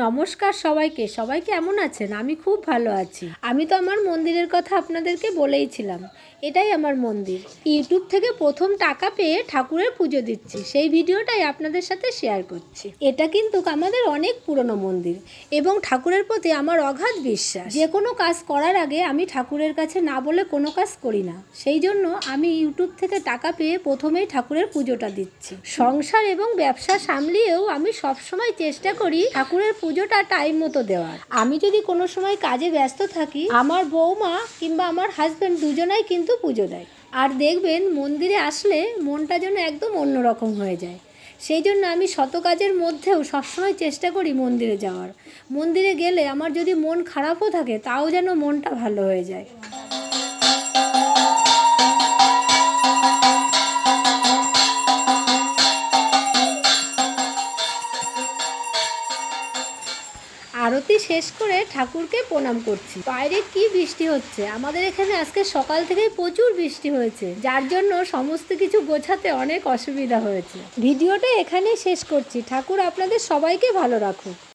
নমস্কার সবাইকে। সবাই কেমন আছেন? আমি খুব ভালো আছি। আমি তো আমার মন্দিরের কথা আপনাদেরকে বলেইছিলাম এটাই আমার মন্দির। ইউটিউব থেকে প্রথম টাকা পেয়ে ঠাকুরের পুজো দিচ্ছি। সেই ভিডিওটাই আপনাদের সাথে শেয়ার করছি। এটা কিন্তু আমাদের অনেক পুরনো মন্দির এবং ঠাকুরের প্রতি আমার অগাধ বিশ্বাস। যে কোনো কাজ করার আগে আমি ঠাকুরের কাছে না বলে কোনো কাজ করি না। সেই জন্য আমি ইউটিউব থেকে টাকা পেয়ে প্রথমেই ঠাকুরের পুজোটা দিচ্ছি। সংসার এবং ব্যবসা সামলিয়েও আমি সবসময় চেষ্টা করি ঠাকুরের পুজোটা টাইম মতো দেওয়ার। আমি যদি কোনো সময় কাজে ব্যস্ত থাকি, আমার বৌমা কিংবা আমার হাজব্যান্ড দুজনাই কিন্তু পুজো দেয়। আর দেখবেন মন্দিরে আসলে মনটা যেন একদম অন্যরকম হয়ে যায়। সেই জন্য আমি শত কাজের মধ্যেও সবসময় চেষ্টা করি মন্দিরে যাওয়ার। মন্দিরে গেলে আমার যদি মন খারাপও থাকে, তাও যেন মনটা ভালো হয়ে যায়। আরতি শেষ করে ঠাকুরকে প্রণাম করছি। বাইরে কি বৃষ্টি হচ্ছে? আমাদের এখানে আজকে সকাল থেকেই প্রচুর বৃষ্টি হয়েছে, যার জন্য সমস্ত কিছু গোছাতে অনেক অসুবিধা হয়েছে। ভিডিওটা এখানেই শেষ করছি। ঠাকুর আপনাদের সবাইকে ভালো রাখুক।